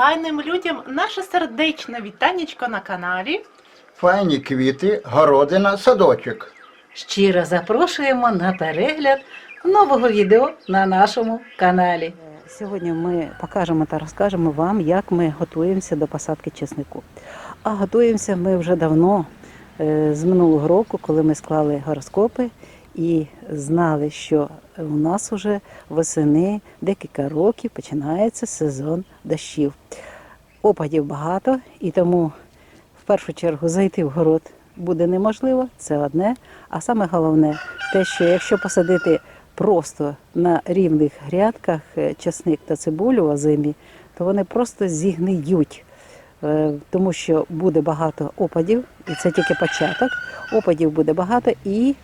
файним людям наше сердечне вітанечко на каналі. Файні квіти, городина, садочок. Щиро запрошуємо на перегляд нового відео на нашому каналі. Сьогодні ми покажемо та розкажемо вам, як ми готуємося до посадки чеснику. А готуємося ми вже давно, е, з минулого року, коли ми склали гороскопи і знали, що у нас уже восени декілька років починається сезон дощів. Опадів багато, і тому в першу чергу зайти в город буде неможливо, це одне. А саме головне, те, що якщо посадити просто на рівних грядках е, часник та цибулю озимі, то вони просто зігниють, Е, тому що буде багато опадів, і це тільки початок. Опадів буде багато, і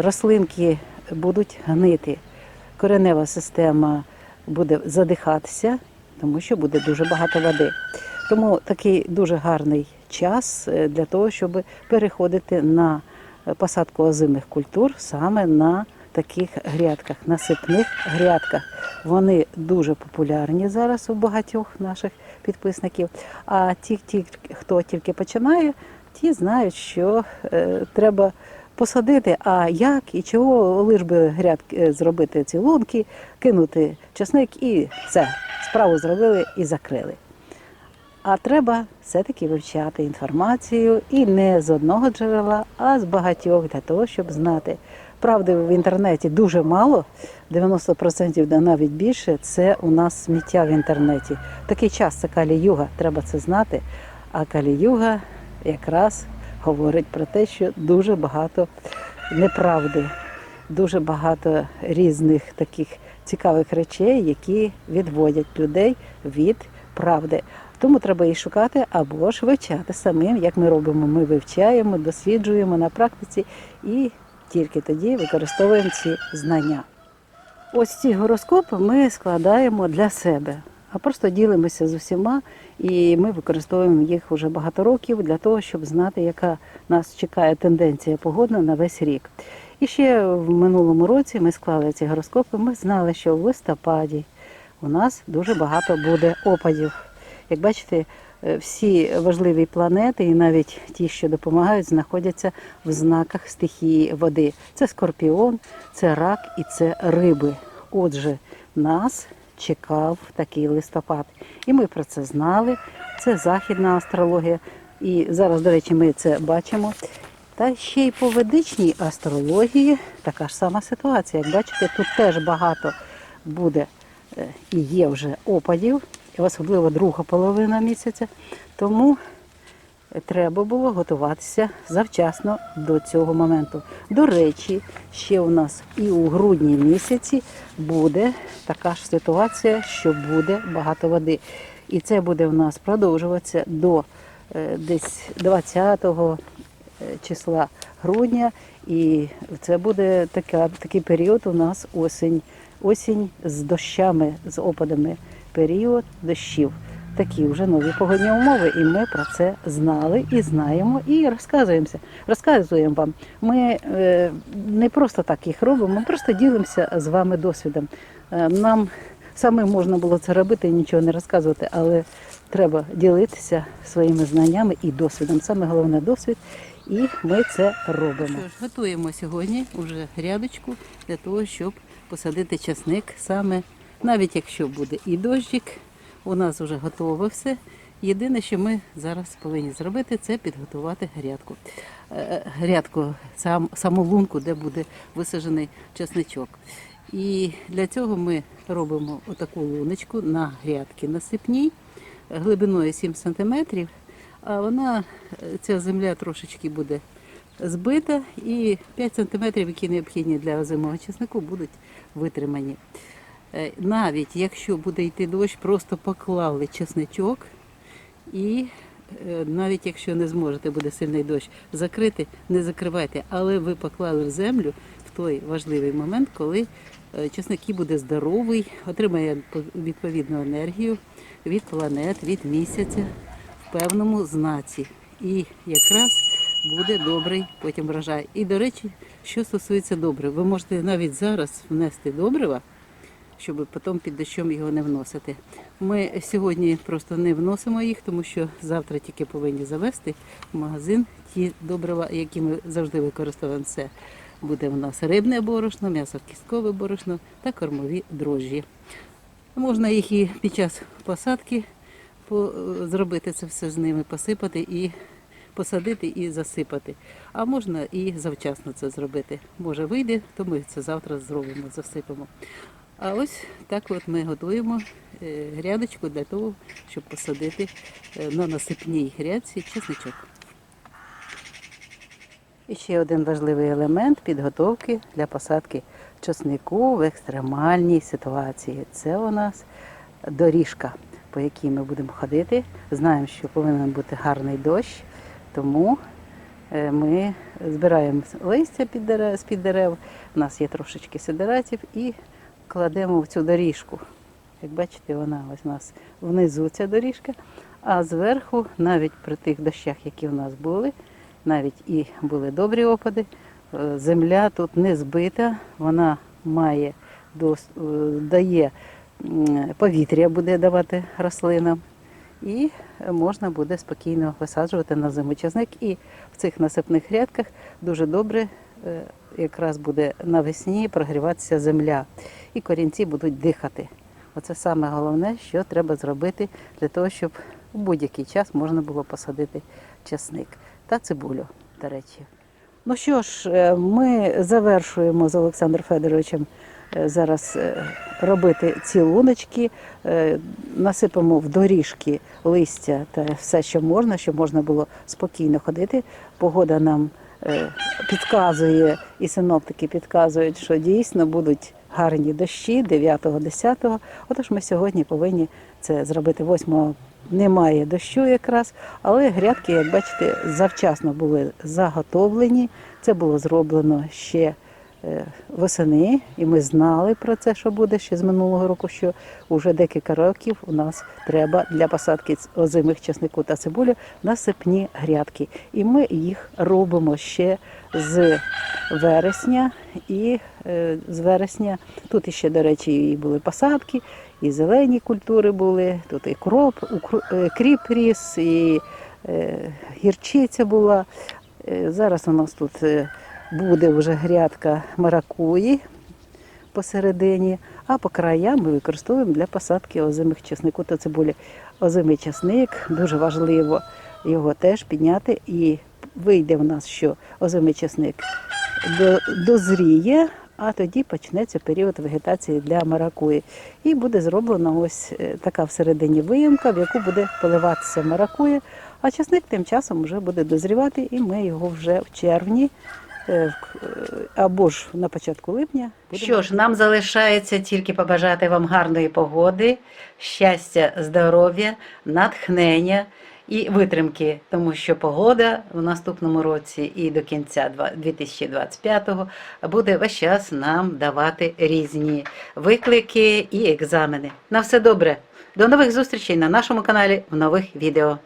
рослинки будуть гнити. Коренева система буде задихатися, тому що буде дуже багато води. Тому такий дуже гарний час е, для того, щоб переходити на е, посадку озимих культур саме на таких грядках, насипних грядках. Вони дуже популярні зараз у багатьох наших підписників. А ті, ті хто тільки починає, ті знають, що е, треба посадити. А як і чого, лиш би грядки е, зробити ці лунки, кинути часник і все, справу зробили і закрили. А треба все-таки вивчати інформацію і не з одного джерела, а з багатьох для того, щоб знати. Правди в інтернеті дуже мало, 90% да навіть більше це у нас сміття в інтернеті. Такий час це каліюга, треба це знати. А каліюга якраз говорить про те, що дуже багато неправди, дуже багато різних таких цікавих речей, які відводять людей від правди. Тому треба її шукати або ж вивчати самим, як ми робимо. Ми вивчаємо, досліджуємо на практиці і тільки тоді використовуємо ці знання. Ось ці гороскопи ми складаємо для себе, а просто ділимося з усіма, і ми використовуємо їх вже багато років для того, щоб знати, яка нас чекає тенденція погодна на весь рік. І ще в минулому році ми склали ці гороскопи. Ми знали, що в листопаді у нас дуже багато буде опадів. Як бачите, е, всі важливі планети, і навіть ті, що допомагають, знаходяться в знаках стихії води. Це скорпіон, це рак і це риби. Отже, нас чекав такий листопад. І ми про це знали. Це західна астрологія. І зараз, до речі, ми це бачимо. Та ще й по ведичній астрології така ж сама ситуація. Як бачите, тут теж багато буде е, і є вже опадів, особливо друга половина місяця. Тому треба було готуватися завчасно до цього моменту. До речі, ще у нас і у грудні місяці буде така ж ситуація, що буде багато води. І це буде у нас продовжуватися до е, десь 20 е, числа грудня. І це буде така, такий період у нас осінь. Осінь з дощами, з опадами, період дощів. Такі вже нові погодні умови, і ми про це знали і знаємо, і розказуємося. Розказуємо вам. Ми е, не просто так їх робимо, ми просто ділимося з вами досвідом. Е, нам самим можна було це робити і нічого не розказувати, але треба ділитися своїми знаннями і досвідом. Саме головне досвід, і ми це робимо. Що ж, готуємо сьогодні уже грядочку для того, щоб посадити часник саме, навіть якщо буде і дощик, у нас вже готове все. Єдине, що ми зараз повинні зробити, це підготувати грядку. Е, Грядку, сам, саму лунку, де буде висаджений часничок. І для цього ми робимо отаку луночку на грядки насипній, глибиною 7 см, а вона, е, ця земля трошечки буде збита, і 5 см, які необхідні для озимого часнику, будуть витримані. Е, Навіть якщо буде йти дощ, просто поклали чесничок і е, навіть якщо не зможете, буде сильний дощ, закрити, не закривайте, але ви поклали в землю в той важливий момент, коли е, чесник буде здоровий, отримає відповідну енергію від планет, від місяця в певному знаці. І якраз буде добрий потім врожай. І, до речі, що стосується добрив, ви можете навіть зараз внести добрива, щоб потім під дощом його не вносити. Ми сьогодні просто не вносимо їх, тому що завтра тільки повинні завести в магазин ті добрива, які ми завжди використовуємо. Це буде в нас рибне борошно, м'ясо-кісткове борошно та кормові дрожжі. Можна їх і під час посадки зробити це все з ними, посипати і посадити і засипати. А можна і завчасно це зробити. Може вийде, то ми це завтра зробимо, засипемо. А ось так от ми готуємо е, грядочку для того, щоб посадити е, на насипній грядці чесничок. І ще один важливий елемент підготовки для посадки чеснику в екстремальній ситуації. Це у нас доріжка, по якій ми будемо ходити. Знаємо, що повинен бути гарний дощ, тому е, ми збираємо листя з-під дерев. У нас є трошечки сидератів і кладемо в цю доріжку. Як бачите, вона ось у нас внизу ця доріжка, а зверху, навіть при тих дощах, які в нас були, навіть і були добрі опади, е, земля тут не збита, вона має е, дає повітря буде давати рослинам, і можна буде спокійно висаджувати на зиму часник. І в цих насипних грядках дуже добре е, якраз буде навесні прогріватися земля, і корінці будуть дихати. Оце саме головне, що треба зробити для того, щоб у будь-який час можна було посадити часник та цибулю, до речі. Ну що ж, е, ми завершуємо з Олександром Федоровичем е, зараз е, робити ці луночки, насипемо в доріжки листя та все, що можна, щоб можна було спокійно ходити. Погода нам підказує, і синоптики підказують, що дійсно будуть гарні дощі 9-10. Отож ми сьогодні повинні це зробити 8 немає дощу якраз, але грядки, як бачите, завчасно були заготовлені. Це було зроблено ще восени, і ми знали про це, що буде ще з минулого року, що вже декілька років у нас треба для посадки озимих часнику та цибулі насипні грядки. І ми їх робимо ще з вересня і е, з вересня. Тут іще, до речі, і були посадки, і зелені культури були, тут і кроп, е, кріп ріс, і е, гірчиця була. Е, Зараз у нас тут е, буде вже грядка маракуї посередині, а по краям ми використовуємо для посадки озимих чеснику та цибулі. Озимий чесник дуже важливо його теж підняти і вийде в нас, що озимий чесник дозріє, а тоді почнеться період вегетації для маракуї. І буде зроблена ось е, така всередині виємка, в яку буде поливатися маракуя, а часник тим часом вже буде дозрівати, і ми його вже в червні або ж на початку липня. Що ж, нам залишається тільки побажати вам гарної погоди, щастя, здоров'я, натхнення і витримки, тому що погода в наступному році і до кінця два- 2025-го буде весь час нам давати різні виклики і екзамени. На все добре. До нових зустрічей на нашому каналі в нових відео.